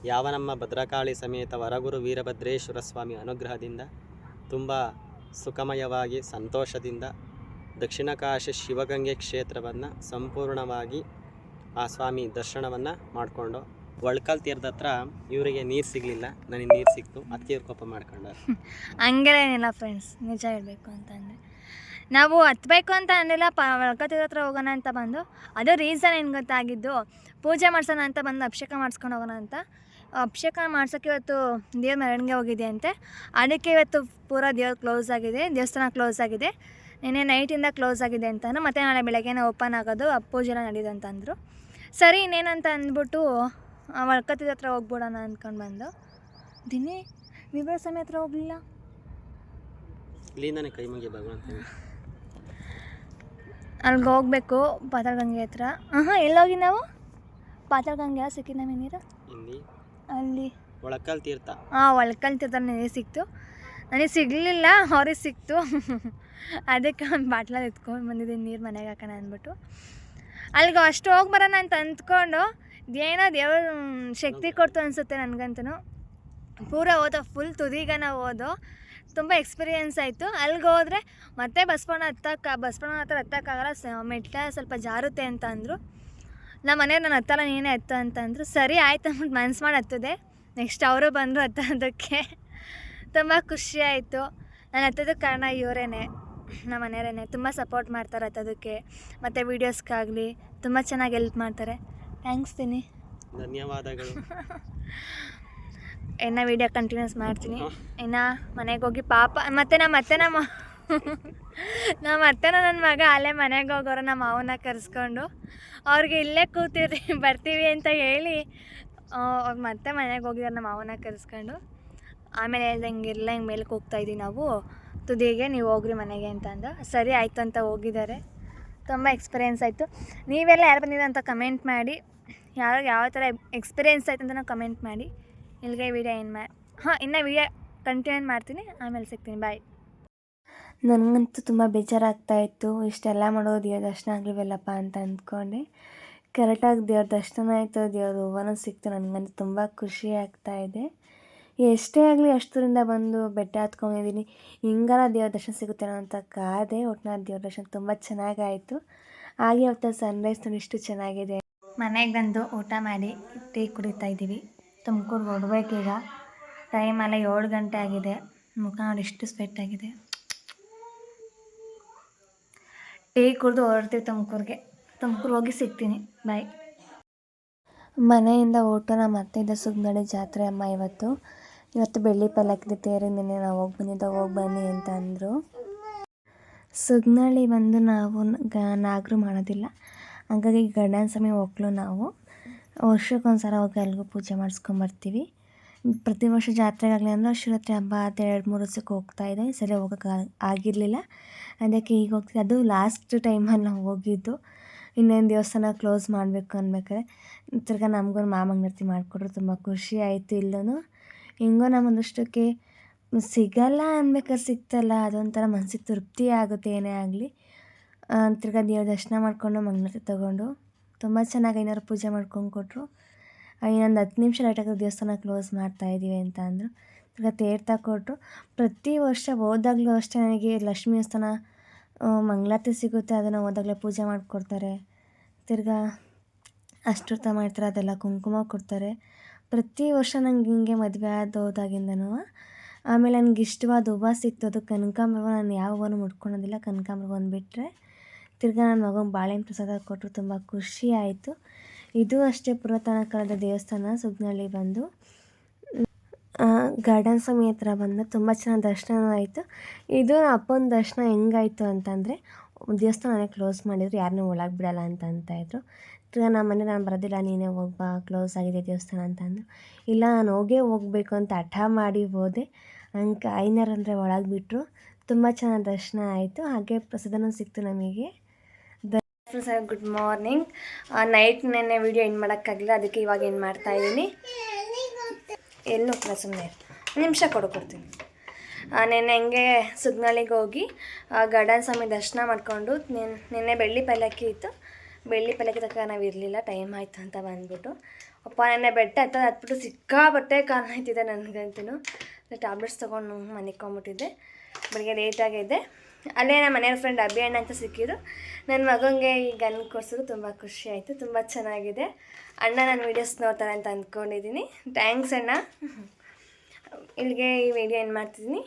ಯಾವ ನಮ್ಮ ಭದ್ರಕಾಳಿ ಸಮೇತ ವರಗುರು ವೀರಭದ್ರೇಶ್ವರ ಸ್ವಾಮಿ ಅನುಗ್ರಹದಿಂದ ತುಂಬ ಸುಖಮಯವಾಗಿ, ಸಂತೋಷದಿಂದ ದಕ್ಷಿಣ ಕಾಶಿ ಶಿವಗಂಗೆ ಕ್ಷೇತ್ರವನ್ನು ಸಂಪೂರ್ಣವಾಗಿ ಆ ಸ್ವಾಮಿ ದರ್ಶನವನ್ನು ಮಾಡಿಕೊಂಡು ಒಳ್ಕಲ್ ತೀರದ ಹತ್ರ ಇವರಿಗೆ ನೀರು ಸಿಗಲಿಲ್ಲ, ನನಗೆ ನೀರು ಸಿಕ್ತು ಅದಕ್ಕೆ ಇವ್ರು ಕೋಪ ಮಾಡ್ಕೊಂಡು ಹಂಗೇನಿಲ್ಲ ಫ್ರೆಂಡ್ಸ್ ನಿಜ ಹೇಳಬೇಕು ಅಂತಂದರೆ ನಾವು ಹತ್ಬೇಕು ಅಂತ ಅಂದಿಲ್ಲ ಪ ಒಳ್ಕತ್ತಿರ ಹತ್ರ ಹೋಗೋಣ ಅಂತ ಬಂದು, ಅದು ರೀಸನ್ ಏನು ಗೊತ್ತಾಗಿದ್ದು, ಪೂಜೆ ಮಾಡ್ಸೋಣ ಅಂತ ಬಂದು ಅಭಿಷೇಕ ಮಾಡಿಸ್ಕೊಂಡು ಹೋಗೋಣ ಅಂತ ಅಭಿಷೇಕ ಮಾಡ್ಸೋಕ್ಕೆ ಇವತ್ತು ದೇವ್ರ ಮೆರವಣಿಗೆ ಹೋಗಿದೆ ಅಂತೆ. ಅದಕ್ಕೆ ಇವತ್ತು ಪೂರಾ ದೇವ್ರು ಕ್ಲೋಸ್ ಆಗಿದೆ ದೇವಸ್ಥಾನ ಕ್ಲೋಸ್ ಆಗಿದೆ. ನಿನ್ನೆ ನೈಟಿಂದ ಕ್ಲೋಸ್ ಆಗಿದೆ ಅಂತಾನು ಮತ್ತೆ ನಾಳೆ ಬೆಳಗ್ಗೆನೇ ಓಪನ್ ಆಗೋದು ಆ ಪೂಜೆ ಎಲ್ಲ ನಡೀದು ಅಂತ ಅಂದರು ಸರಿ ಇನ್ನೇನಂತ ಅಂದ್ಬಿಟ್ಟು ಒಳ್ಕತ್ತಿದ ಹತ್ರ ಹೋಗ್ಬಿಡೋಣ ಅಂದ್ಕೊಂಡು ಬಂದು. ದಿನೇ ವಿವರ ಸಮಯ ಹತ್ರ ಹೋಗಲಿಲ್ಲ? ಕೈ ಅಲ್ಲಿಗೆ ಹೋಗ್ಬೇಕು ಪಾತಾಳಗಂಗೆ ಹತ್ರ. ಹಾಂ ಎಲ್ಲೋಗಿ ನಾವು? ಪಾತಾಳಗಂಗೆ ಯಾವ ಸಿಕ್ಕಿದ್ದ ನಮಗೆ ನೀರು ಅಲ್ಲಿ? ಒಳಕಲ್ ತೀರ್ಥ. ಹಾಂ ಒಳಕಲ್ ತೀರ್ಥ ನನಗೆ ಸಿಕ್ತು. ನನಗೆ ಸಿಗಲಿಲ್ಲ ಅವ್ರಿಗೆ ಸಿಕ್ತು. ಅದಕ್ಕೆ ಒಂದು ಬಾಟ್ಲಲ್ಲಿ ಎತ್ಕೊಂಡು ಬಂದಿದ್ದೀನಿ ನೀರು ಮನೆಗೆ ಹಾಕೋಣ ಅಂದ್ಬಿಟ್ಟು. ಅಲ್ಲಿಗೆ ಅಷ್ಟು ಹೋಗಿ ಬರೋಣ ಅಂತ ಅಂದ್ಕೊಂಡು ಏನೋ ದೇವ್ರ ಶಕ್ತಿ ಕೊಡ್ತು ಅನಿಸುತ್ತೆ ನನಗಂತೂ ಪೂರ ಓದೋ ಫುಲ್ ತುದಿಗನ ಓದೋ ತುಂಬ ಎಕ್ಸ್ಪೀರಿಯೆನ್ಸ್ ಆಯಿತು. ಅಲ್ಲಿಗೆ ಹೋದರೆ ಮತ್ತೆ ಬಸ್ಪಣ ಹತ್ತಕ್ಕೆ ಬಸ್ಪಣ ಹತ್ರ ಹತ್ತಕ್ಕಾಗಲ್ಲ ಸ ಮೆಟ್ಲ ಸ್ವಲ್ಪ ಜಾರುತ್ತೆ ಅಂತ ಅಂದರು. ನಮ್ಮ ಮನೆಯವ್ರು ನಾನು ಹತ್ತಲ್ಲ ನೀನೇ ಹತ್ತು ಅಂತ ಅಂದರು ಸರಿ ಆಯ್ತು ಅಂತ ಮನ್ಸು ಮಾಡಿ ಹತ್ತದೆ. ನೆಕ್ಸ್ಟ್ ಅವರು ಬಂದರು ಹತ್ತೋದಕ್ಕೆ ತುಂಬ ಖುಷಿ ಆಯಿತು. ನಾನು ಹತ್ತೋದಕ್ಕೆ ಕಾರಣ ಇವರೇನೆ ನಮ್ಮ ಮನೆಯವರೇನೆ. ತುಂಬ ಸಪೋರ್ಟ್ ಮಾಡ್ತಾರೆ ಹತ್ತೋದಕ್ಕೆ. ಮತ್ತು ವೀಡಿಯೋಸ್ಗಾಗಲಿ ತುಂಬ ಚೆನ್ನಾಗಿ ಹೆಲ್ಪ್ ಮಾಡ್ತಾರೆ. ಥ್ಯಾಂಕ್ಸ್ ತಿನಿ. ಧನ್ಯವಾದಗಳು. ಇನ್ನು ವೀಡಿಯೋ ಕಂಟಿನ್ಯೂಸ್ ಮಾಡ್ತೀನಿ. ಇನ್ನು ಮನೆಗೆ ಹೋಗಿ ಪಾಪ ಮತ್ತು ನಮ್ಮ ಮತ್ತೆ ನಮ್ಮ ನಮ್ಮ ಅತ್ತೆನ ನನ್ನ ಮಗ, ಅಲ್ಲೇ ಮನೆಗೆ ಹೋಗೋರು, ನಮ್ಮ ಮಾವನ ಕರೆಸ್ಕೊಂಡು. ಅವ್ರಿಗೆ ಇಲ್ಲೇ ಕೂತಿರ್ರಿ ಬರ್ತೀವಿ ಅಂತ ಹೇಳಿ ಅವ್ರು ಮತ್ತೆ ಮನೆಗೆ ಹೋಗಿದ್ದಾರೆ ನಮ್ಮ ಮಾವನ ಕರೆಸ್ಕೊಂಡು. ಆಮೇಲೆ ಹೇಳ್ದೆ ಇಲ್ಲ ಹಿಂಗೆ ಮೇಲಕ್ಕೆ ಹೋಗ್ತಾ ಇದ್ದೀವಿ ನಾವು. ತುದಿಗೆ ನೀವು ಹೋಗ್ರಿ ಮನೆಗೆ ಅಂತ ಅಂದ. ಸರಿ, ಆಯಿತು ಅಂತ ಹೋಗಿದ್ದಾರೆ. ತುಂಬ ಎಕ್ಸ್ಪೀರಿಯೆನ್ಸ್ ಆಯಿತು. ನೀವೆಲ್ಲ ಯಾರು ಬಂದಿದೆ ಅಂತ ಕಮೆಂಟ್ ಮಾಡಿ. ಯಾರು ಯಾವ ಥರ ಎಕ್ಸ್ಪೀರಿಯೆನ್ಸ್ ಆಯ್ತು ಅಂತ ಕಮೆಂಟ್ ಮಾಡಿ. ಇಲ್ಲಿಗೆ ವಿಡಿಯೋ ಏನು ಮಾಡಿ ಹಾಂ, ಇನ್ನೂ ವಿಡಿಯೋ ಕಂಟಿನ್ಯೂ ಮಾಡ್ತೀನಿ. ಆಮೇಲೆ ಸಿಗ್ತೀನಿ. ಬಾಯ್ ನನಗಂತೂ ತುಂಬ ಬೇಜಾರಾಗ್ತಾ ಇತ್ತು, ಇಷ್ಟೆಲ್ಲ ಮಾಡೋ ದೇವ್ರ ದರ್ಶನ ಆಗಲಿವಲ್ಲಪ್ಪ ಅಂತ ಅಂದ್ಕೊಂಡೆ. ಕರೆಕ್ಟಾಗಿ ದೇವ್ರ ದರ್ಶನ ಆಯಿತು, ದೇವ್ರ ಹೂವನೂ ಸಿಕ್ತು, ನನಗಂತೂ ತುಂಬ ಖುಷಿ ಆಗ್ತಾ ಇದೆ. ಎಷ್ಟೇ ಆಗಲಿ ಅಷ್ಟರಿಂದ ಬಂದು ಬೆಟ್ಟ ಹತ್ಕೊಂಡಿದ್ದೀನಿ. ಹಿಂಗಾರ ದೇವ್ರ ದರ್ಶನ ಸಿಗುತ್ತೆ ಅಂತ ಕಾದೆ ಒಟ್ಟಿನ ದೇವ್ರ ದರ್ಶನ ತುಂಬ ಚೆನ್ನಾಗಾಯಿತು. ಹಾಗೆ ಅವತ್ತು ಸನ್ರೈಸ್ ಇಷ್ಟು ಚೆನ್ನಾಗಿದೆ. ಮನೆಗೆ ಬಂದು ಊಟ ಮಾಡಿ ಟೀ ಕುಡಿತಾ ಇದ್ದೀವಿ. ತುಮಕೂರು ಹೊಡ್ಬೇಕೀಗ ಟೈಮ್ ಏಳು ಗಂಟೆ ಆಗಿದೆ. ಮುಖ ನೋಡಿ ಇಷ್ಟು ಸ್ವೆಟ್ ಆಗಿದೆ. ಟೀ ಕುಡಿದು ಹೊರಡ್ತೀವಿ ತುಮಕೂರಿಗೆ. ತುಮಕೂರು ಹೋಗಿ ಸಿಗ್ತೀನಿ. ಬಾಯ್ ಮನೆಯಿಂದ ಓಟೋ ನಮ್ಮ ಅತ್ತೆಯಿಂದ ಸುಗ್ನಳ್ಳಿ ಜಾತ್ರೆ ಅಮ್ಮ ಇವತ್ತು. ಇವತ್ತು ಬೆಳ್ಳಿ ಪಲ್ಲಕ್ಕಿ ತೇರಿ ನಿನ್ನೆ ನಾವು ಹೋಗಿ ಬಂದಿದ್ದ, ಹೋಗಿ ಬನ್ನಿ ಅಂತ ಅಂದರು. ಸುಗ್ನಳ್ಳಿ ಬಂದು ನಾವು ಗ, ನಾಗರು ಮಾಡೋದಿಲ್ಲ. ಹಾಗಾಗಿ ಗಂಡನ ಸಮಯ ಹೋಗ್ಲು ನಾವು. ವರ್ಷಕ್ಕೊಂದ್ಸಲ ಹೋಗಿ ಅಲ್ಲಿಗೂ ಪೂಜೆ ಮಾಡಿಸ್ಕೊಂಬರ್ತೀವಿ. ಪ್ರತಿ ವರ್ಷ ಜಾತ್ರೆಗಾಗಲಿ ಅಂದರೆ ಶಿವರಾತ್ರಿ ಹಬ್ಬ ಅಂತ ಎರಡು ಮೂರು ವರ್ಷಕ್ಕೆ ಹೋಗ್ತಾ ಇದೆ. ಸರಿ ಹೋಗೋಕ್ಕೆ ಆಗಿರಲಿಲ್ಲ. ಅದಕ್ಕೆ ಈಗ ಹೋಗ್ತೀವಿ ಅದು ಲಾಸ್ಟ್ ಟೈಮಲ್ಲಿ ನಾವು ಹೋಗಿದ್ದು. ಇನ್ನೊಂದು ದೇವಸ್ಥಾನ ಕ್ಲೋಸ್ ಮಾಡಬೇಕು ಅನ್ಬೇಕಾದ್ರೆ. ತಿರ್ಗಾ ನಮಗೂ ಮಾಮಂಗನರ್ತಿ ಮಾಡಿಕೊಟ್ರು. ತುಂಬ ಖುಷಿ ಆಯಿತು ಇಲ್ಲೂ ಹಿಂಗೋ ನಮ್ಮ ಅದೃಷ್ಟಕ್ಕೆ ಸಿಗಲ್ಲ ಅನ್ಬೇಕಾದ್ರೆ ಸಿಗ್ತಲ್ಲ. ಅದೊಂಥರ ಮನಸ್ಸಿಗೆ ತೃಪ್ತಿ ಆಗುತ್ತೆ ಏನೇ ಆಗಲಿ. ತಿರ್ಗಾ ದೇವ್ರ ದರ್ಶನ ಮಾಡಿಕೊಂಡು ಮಂಗಳಾರತಿ ತೊಗೊಂಡು. ತುಂಬ ಚೆನ್ನಾಗಿ ಏನಾದ್ರು ಪೂಜೆ ಮಾಡ್ಕೊಂಡು ಕೊಟ್ಟರು ಇನ್ನೊಂದು ಹತ್ತು ನಿಮಿಷ ಲೈಟಾಗಿ ದೇವಸ್ಥಾನ ಕ್ಲೋಸ್ ಮಾಡ್ತಾ ಇದ್ದೀವಿ ಅಂತ ಅಂದರು. ತಿರ್ಗಾ ತೀರ್ಥ ಕೊಟ್ಟರು ಪ್ರತಿ ವರ್ಷ ಹೋದಾಗಲೂ ಅಷ್ಟೇ ನನಗೆ ಲಕ್ಷ್ಮೀ ದೇವಸ್ಥಾನ ಮಂಗಳಾರತಿ ಸಿಗುತ್ತೆ, ಅದನ್ನು ಹೋದಾಗಲೇ ಪೂಜೆ ಮಾಡಿಕೊಡ್ತಾರೆ. ತಿರ್ಗಾ ಅಷ್ಟೃತ ಮಾಡ್ತಾರೆ, ಅದೆಲ್ಲ ಕುಂಕುಮ ಕೊಡ್ತಾರೆ. ಪ್ರತಿ ವರ್ಷ ನಂಗೆ ಹಿಂಗೆ ಮದುವೆ ಆದ ಹೋದಾಗಿಂದನೂ, ಆಮೇಲೆ ನನಗೆ ಇಷ್ಟವಾದ ಹೂವು ಸಿಕ್ತು ಅದು ಕನಕಾಂಬ್ರ ನಾನು ಯಾವ ಹೂವನ್ನು ಮುಟ್ಕೊಳೋದಿಲ್ಲ ಕನಕಾಂಬ್ರ ಒಂದು ಬಿಟ್ಟರೆ ತಿರ್ಗಾ ನನ್ನ ಮಗನ ಬಾಳೆಹಣ್ಣು ಪ್ರಸಾದ ಕೊಟ್ಟರು ತುಂಬ ಖುಷಿ ಆಯಿತು. ಇದು ಅಷ್ಟೇ ಪುರಾತನ ಕಾಲದ ದೇವಸ್ಥಾನ, ಸುಗ್ನಳ್ಳಿ ಬಂದು. ಗಾರ್ಡನ್ ಸ್ವಾಮಿ ಹತ್ರ ಬಂದು ತುಂಬ ಚೆನ್ನಾಗಿ ದರ್ಶನ ಆಯಿತು. ಇದು ಅಪ್ಪನ ದರ್ಶನ ಹೆಂಗಾಯಿತು ಅಂತಂದರೆ, ದೇವಸ್ಥಾನನೇ ಕ್ಲೋಸ್ ಮಾಡಿದ್ರು ಯಾರನ್ನೂ ಒಳಗೆ ಬಿಡಲ್ಲ ಅಂತ ಅಂತಾಯಿದ್ರು ತಿರ್ಗಾ ನಮ್ಮ ಮನೆ ನಾನು ಬರೋದಿಲ್ಲ, ನೀನೇ ಹೋಗ್ಬಾ ಕ್ಲೋಸ್ ಆಗಿದೆ ದೇವಸ್ಥಾನ ಅಂತಂದು ಇಲ್ಲ, ನಾನು ಹೋಗೇ ಹೋಗಬೇಕು ಅಂತ ಹಠ ಮಾಡಿ ಹೋದೆ. ಹಂಗೆ ಐನರ್ ಅಂದರೆ ಒಳಗೆ ಬಿಟ್ಟರು ತುಂಬ ಚೆನ್ನಾಗಿ ದರ್ಶನ ಆಯಿತು. ಹಾಗೆ ಪ್ರಸಾದನೂ ಸಿಕ್ತು ನಮಗೆ. Sir, good morning. ನೈಟ್ ನೆನ್ನೆ ವೀಡಿಯೋ ಏನು ಮಾಡೋಕ್ಕಾಗಲಿಲ್ಲ, ಅದಕ್ಕೆ ಇವಾಗ ಏನು ಮಾಡ್ತಾ ಇದ್ದೀನಿ. ಎಲ್ಲೂ ಹೋಗ್ತಾ ಸುಮ್ಮನೆ ನಿಮಿಷ ಕೊಡು, ಕೊಡ್ತೀನಿ. ನೆನ್ನೆ ಹೆಂಗೆ ಸುಗ್ನಳ್ಳಿಗೆ ಹೋಗಿ ಗಾರ್ಡನ್ ಸ್ವಾಮಿ ದರ್ಶನ ಮಾಡಿಕೊಂಡು ನಿನ್ನೆ ಬೆಳ್ಳಿ ಪಲ್ಲಕ್ಕಿ ಇತ್ತು. ಬೆಳ್ಳಿ ಪಲ್ಲಕ್ಕಿ ತಕ್ಕ ನಾವು ಇರಲಿಲ್ಲ ಟೈಮ್ ಆಯಿತು ಅಂತ ಬಂದ್ಬಿಟ್ಟು. ಅಪ್ಪ ನೆನ್ನೆ ಬೆಟ್ಟ ಹತ್ತದ ಹತ್ಬಿಟ್ಟು ಸಿಕ್ಕಾಬಟ್ಟೆ ಕಾಲ ಆಯ್ತಿದೆ ನನಗಂತೂ ಟ್ಯಾಬ್ಲೆಟ್ಸ್ ತೊಗೊಂಡು ಮನಿಕೊಂಬಿಟ್ಟಿದ್ದೆ ಬೆಳಗ್ಗೆ ಲೇಟಾಗಿದೆ ಅಲ್ಲೇ ನಮ್ಮ ಮನೆಯವ್ರ ಫ್ರೆಂಡ್ ಅಭಿ ಅಣ್ಣ ಅಂತ ಸಿಕ್ಕಿದ್ರು. ನನ್ನ ಮಗನಿಗೆ ಈ ಗನ್ ಕೊಡ್ಸೋದು ತುಂಬ ಖುಷಿ ಆಯಿತು ತುಂಬ ಚೆನ್ನಾಗಿದೆ. ಅಣ್ಣ ನನ್ನ ವೀಡಿಯೋಸ್ ನೋಡ್ತಾರೆ ಅಂತ ಅಂದ್ಕೊಂಡಿದ್ದೀನಿ ಥ್ಯಾಂಕ್ಸ್ ಅಣ್ಣ. ಇಲ್ಲಿಗೆ ಈ ವಿಡಿಯೋ ಏನು ಮಾಡ್ತಿದ್ದೀನಿ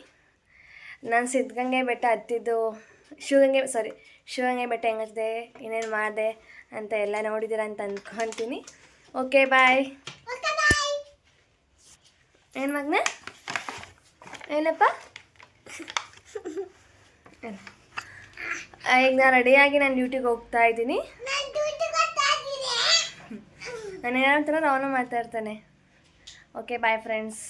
ನಾನು ಸಿದ್ಧಗಂಗೆ ಬೆಟ್ಟ ಹತ್ತಿದ್ದು ಶಿವಗಂಗೆ ಸಾರಿ ಶಿವಗಂಗೆ ಬೆಟ್ಟ ಹೆಂಗಿದೆ ಏನೇನು ಮಾಡಿದೆ ಅಂತ ಎಲ್ಲ ನೋಡಿದ್ದೀರ ಅಂತ ಅಂದ್ಕೊತೀನಿ ಓಕೆ ಬಾಯ್ ಏನು ಮಗ್ನ? ಏನಪ್ಪ? ಈಗ ನಾನು ರೆಡಿಯಾಗಿ ನಾನು ಡ್ಯೂಟಿಗೆ ಹೋಗ್ತಾ ಇದ್ದೀನಿ. ನಾನು ಏನಂತಾರೆ ಅವನು ಮಾತಾಡ್ತಾನೆ. Okay bye friends